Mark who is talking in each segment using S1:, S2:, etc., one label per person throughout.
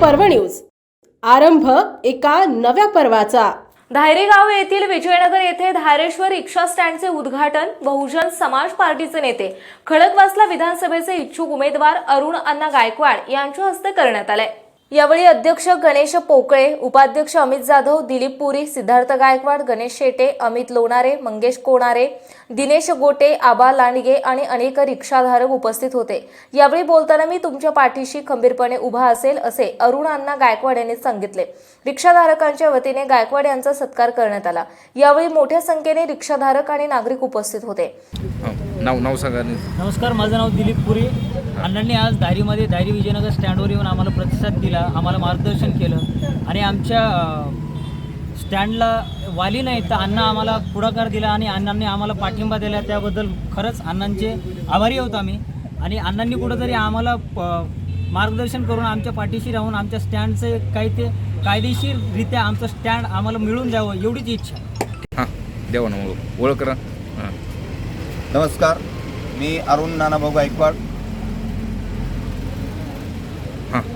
S1: पर्व न्यूज. आरंभ एका नव्या पर्वाचा.
S2: धायरेगाव येथील विजयनगर येथे धारेश्वर रिक्षा स्टँडचे उद्घाटन बहुजन समाज पार्टीचे नेते खडकवासला विधानसभेचे इच्छुक उमेदवार अरुण अण्णा गायकवाड यांच्या हस्ते करण्यात आले यावेळी अध्यक्ष गणेश पोकळे उपाध्यक्ष अमित जाधव दिलीप पुरी सिद्धार्थ गायकवाड गणेश शेटे अमित लोणारे मंगेश कोणारे दिनेश गोटे आबा लांडगे आणि अनेक रिक्षाधारक उपस्थित होते. यावेळी बोलताना मी तुमच्या पाठीशी खंबीरपणे उभा असेल असे अरुण अण्णा गायकवाड यांनी सांगितले. रिक्षाधारकांच्या वतीने गायकवाड यांचा सत्कार करण्यात आला. यावेळी मोठ्या संख्येने रिक्षाधारक आणि नागरिक उपस्थित होते.
S3: हं, नाव नाव सांगा आणि
S4: नमस्कार माझं नाव दिलीप पुरी. अण्णांनी आज धारीमध्ये धारी विजयनगर स्टँडवर येऊन आम्हाला प्रतिसाद दिला. आम्हाला मार्गदर्शन केलं. आणि आमच्या स्टँडला वाली नाही तर अण्णा आम्हाला पुढाकार दिला आणि अण्णांनी आम्हाला पाठिंबा दिला. त्याबद्दल खरंच अण्णांचे आभारी आहोत आम्ही. आणि अण्णांनी कुठंतरी आम्हाला प- मार्गदर्शन करून आमच्या पाठीशी राहून आमच्या स्टँडचे काही ते कायदेशीररित्या आमचं स्टँड आम्हाला मिळून द्यावं एवढीच इच्छा.
S3: हां द्यावं ना ओळख करा.
S5: नमस्कार. मी अरुण नानाभाऊ गायकवाड.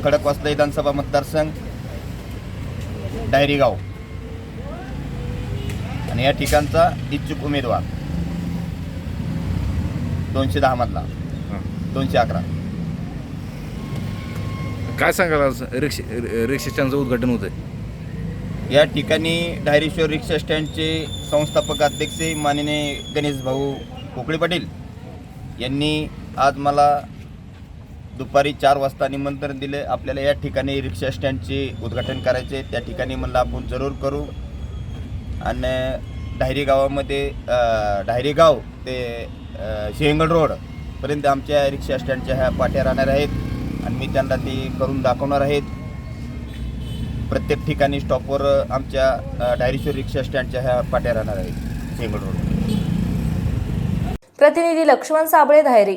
S5: खडकवासला विधानसभा मतदारसंघ डायरी गाव आणि या ठिकाणचा इच्छुक उमेदवार. दोनशे दहा मधला. दोनशे अकरा.
S3: काय सांगाल आज? रिक्षा रिक्षा स्टँडचं उद्घाटन होतं
S5: या ठिकाणी डायरेश्वर रिक्षा स्टँडचे संस्थापक अध्यक्ष माननीय गणेश भाऊ पोकळे पाटील यांनी आज मला दुपारी चार वाजता निमंत्रण दिले. आपल्याला या ठिकाणी रिक्षा स्टँडचे उद्घाटन करायचे. त्या ठिकाणी म्हणलं आपण जरूर करू. आणि डायरी गावामध्ये डायरी गाव ते शेंगड रोडपर्यंत आमच्या रिक्षा स्टँडच्या ह्या पाट्या राहणार आहेत. आणि मी त्यांना ती करून दाखवणार आहेत. प्रत्येक ठिकाणी स्टॉपवर आमच्या डायरीश्वर रिक्षा स्टँडच्या ह्या पाट्या राहणार आहेत. शेंगड रोड.
S2: प्रतिनिधी लक्ष्मण साबळे धायरी